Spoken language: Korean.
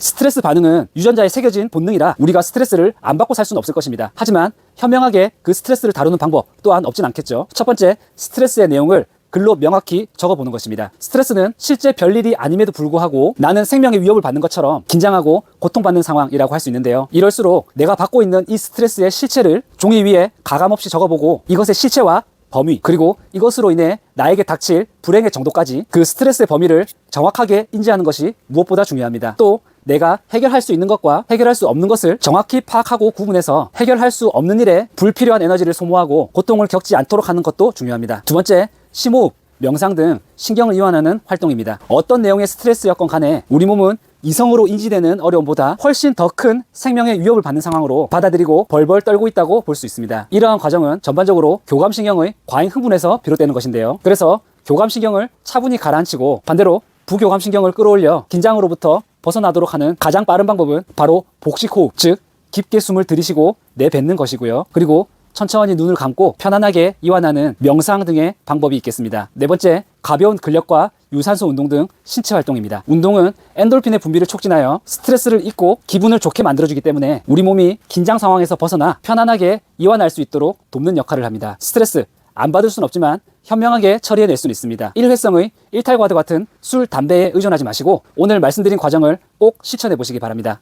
스트레스 반응은 유전자에 새겨진 본능이라 우리가 스트레스를 안 받고 살 수는 없을 것입니다. 하지만 현명하게 그 스트레스를 다루는 방법 또한 없진 않겠죠. 첫 번째, 스트레스의 내용을 글로 명확히 적어보는 것입니다. 스트레스는 실제 별일이 아님에도 불구하고 나는 생명의 위협을 받는 것처럼 긴장하고 고통받는 상황이라고 할 수 있는데요. 이럴수록 내가 받고 있는 이 스트레스의 실체를 종이 위에 가감없이 적어보고 이것의 실체와 범위 그리고 이것으로 인해 나에게 닥칠 불행의 정도까지 그 스트레스의 범위를 정확하게 인지하는 것이 무엇보다 중요합니다. 또 내가 해결할 수 있는 것과 해결할 수 없는 것을 정확히 파악하고 구분해서 해결할 수 없는 일에 불필요한 에너지를 소모하고 고통을 겪지 않도록 하는 것도 중요합니다. 두 번째, 심호흡, 명상 등 신경을 이완하는 활동입니다. 어떤 내용의 스트레스였건 간에 우리 몸은 이성으로 인지되는 어려움보다 훨씬 더 큰 생명의 위협을 받는 상황으로 받아들이고 벌벌 떨고 있다고 볼 수 있습니다. 이러한 과정은 전반적으로 교감신경의 과잉 흥분에서 비롯되는 것인데요. 그래서 교감신경을 차분히 가라앉히고 반대로 부교감신경을 끌어올려 긴장으로부터 벗어나도록 하는 가장 빠른 방법은 바로 복식 호흡, 즉 깊게 숨을 들이쉬고 내뱉는 것이고요. 그리고 천천히 눈을 감고 편안하게 이완하는 명상 등의 방법이 있겠습니다. 네 번째, 가벼운 근력과 유산소 운동 등 신체 활동입니다. 운동은 엔돌핀의 분비를 촉진하여 스트레스를 잊고 기분을 좋게 만들어주기 때문에 우리 몸이 긴장 상황에서 벗어나 편안하게 이완할 수 있도록 돕는 역할을 합니다. 스트레스 안 받을 수는 없지만 현명하게 처리해낼 수는 있습니다. 일회성의 일탈과도 같은 술, 담배에 의존하지 마시고 오늘 말씀드린 과정을 꼭 실천해 보시기 바랍니다.